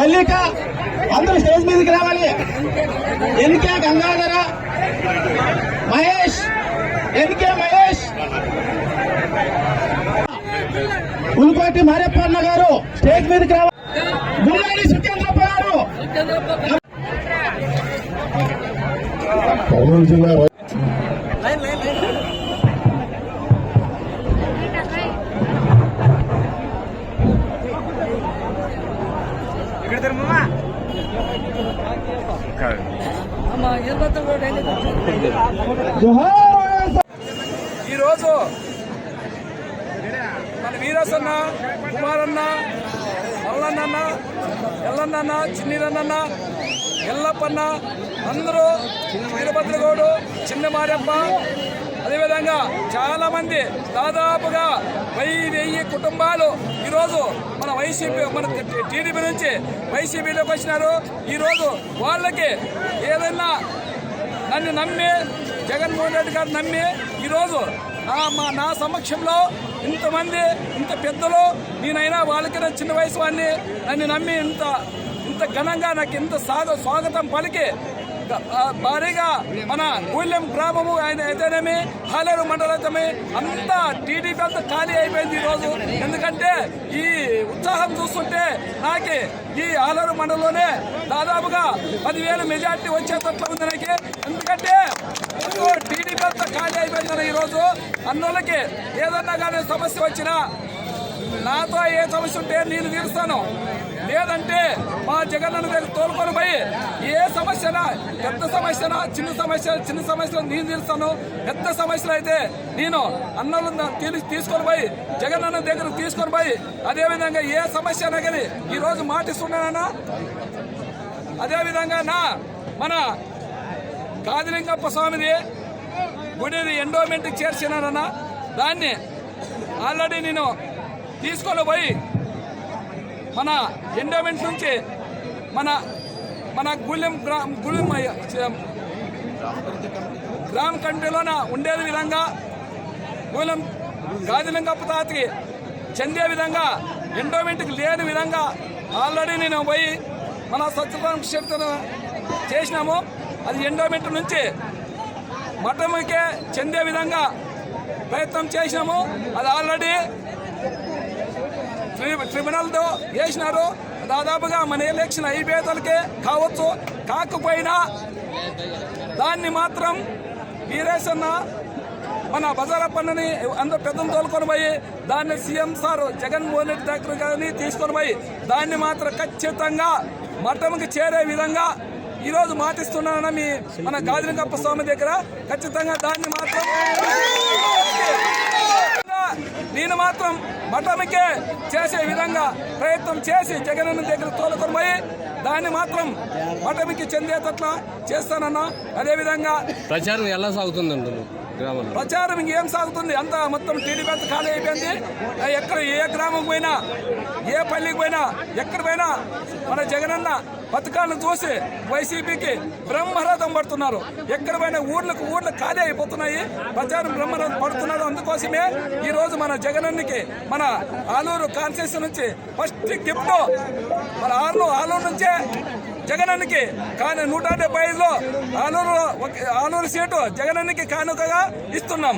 మల్లిక అందరూ స్టేజ్ మీదకి రావాలి. NK Gangadhara Mahesh NK Mahesh. పులికోటి Mareppanna గారు స్టేజ్ మీదకి రావాలి. గుమ్మడి సుఖేంద్రప్ప గారు. ఈరోజు మన వీరసన్న కుమారన్న మల్లన్న ఎల్లన్న చిన్నీరన్న ఎల్లప్పన్న అందరూ వీరభద్రగౌడు చిన్న మారప్ప అదేవిధంగా చాలా మంది దాదాపుగా వెయ్యి వెయ్యి కుటుంబాలు ఈరోజు మన వైసీపీ మన టీడీపీ నుంచి వైసీపీలోకి వచ్చినారు. ఈరోజు వాళ్ళకి ఏదైనా నన్ను నమ్మి జగన్మోహన్ రెడ్డి గారు నమ్మి ఈరోజు నా మా నా సమక్షంలో ఇంతమంది ఇంత పెద్దలు నేనైనా వాళ్ళకైనా చిన్న వయసు వాడిని నన్ను నమ్మి ఇంత ఇంత ఘనంగా నాకు ఇంత సాగ స్వాగతం పలికి భారీగా మన గూళ్ళెం గ్రామము ఆయన అయితేనేమి హాలేరు మండలమే అంతా టీడీపీ అంతా ఖాళీ అయిపోయింది ఈరోజు. ఎందుకంటే ఈ ఉత్సాహం చూస్తుంటే నాకు ఈ ఆలూరు మండలంలోనే దాదాపుగా పదివేల మెజార్టీ వచ్చేటట్లు ఉంది నాకు. ఎందుకంటే టీడీపీ అంతా ఖాళీ అయిపోయింది కదా ఈరోజు. అన్నోళ్ళకి ఏదన్నా కానీ సమస్య వచ్చినా నాతో ఏ సమస్య ఉంటే నేను తీరుస్తాను. లేదంటే మా జగన్ దగ్గర తోలుకొని పోయి ఏ సమస్యనా పెద్ద సమస్యనా చిన్న సమస్య చిన్న సమస్యలు నేను తీరుస్తాను. పెద్ద సమస్యలు అయితే నేను అన్నలు తీసుకొని పోయి జగన్ అన్న దగ్గర తీసుకొని పోయి అదేవిధంగా ఏ సమస్య అయినా కానీ ఈరోజు రోజు మాటిస్తున్నానన్నా అదేవిధంగా నా మన కాదిలింగప్ప స్వామిది గుడిని ఎండోమెంట్కి చేర్చినానన్నా దాన్ని ఆల్రెడీ నేను తీసుకొని పోయి మన ఎండోమెంట్ నుంచి మన మన గుళ్ళెం గ్రా గుళ్ళెం గ్రామ కంట్రీలోన ఉండేది విధంగా గుళ్ళెం గాదిలింగప్ప తాతకి చెందే విధంగా ఎండోమెంట్కి లేని విధంగా ఆల్రెడీ నేను పోయి మన సత్యనారాయణ క్షేత్రం చేసినాము. అది ఎండోమెంట్ నుంచి మఠముకే చెందే విధంగా ప్రయత్నం చేసినాము. అది ఆల్రెడీ ట్రిబ్యునల్తో వేసినారు దాదాపుగా మన ఎలక్షన్ అయిపోయేతలకే కావచ్చు. కాకపోయినా దాన్ని మాత్రం వీరేశన్న మన బజారప్పన్నని అందరూ పెద్దలు తోలుకొని పోయి దాన్ని సీఎం సార్ జగన్మోహన్ రెడ్డి దగ్గర కానీ తీసుకొని పోయి దాన్ని మాత్రం ఖచ్చితంగా మఠంకి చేరే విధంగా ఈరోజు మాటిస్తున్నానని మీ మన గాజులింగప్ప స్వామి దగ్గర ఖచ్చితంగా దాన్ని మాత్రం మాత్రం మఠమికే చేసే విధంగా ప్రయత్నం చేసి జగనన్న దగ్గర తోలుకొని దాన్ని మాత్రం మఠమికి చెందేటట్లా చేస్తానన్నా అదేవిధంగా ప్రచారం ఎలా సాగుతుందండి ప్రచారం ఇంకేం సాగుతుంది? అంతా మొత్తం టీడీపీ అంతా ఖాళీ అయిపోయింది. ఎక్కడ ఏ గ్రామం పోయినా ఏ పల్లికి పోయినా ఎక్కడ పోయినా మన జగనన్న పథకాలను చూసి వైసీపీకి బ్రహ్మరథం పడుతున్నారు. ఎక్కడ పోయినా ఊర్లకు ఊర్లు ఖాళీ అయిపోతున్నాయి. ప్రచారం బ్రహ్మరథం పడుతున్నారు. అందుకోసమే ఈరోజు మన జగనన్నకి మన ఆలూరు కాన్స్టిట్యూషన్ నుంచి ఫస్ట్ గిఫ్ట్ మన ఆలూరు ఆలూరు నుంచే జగనన్నకి కానీ నూట డెబ్బై ఐదులో ఆలూరు ఒక- ఆలూరు సీటు జగనన్నకి కానుకగా ఇస్తున్నాం.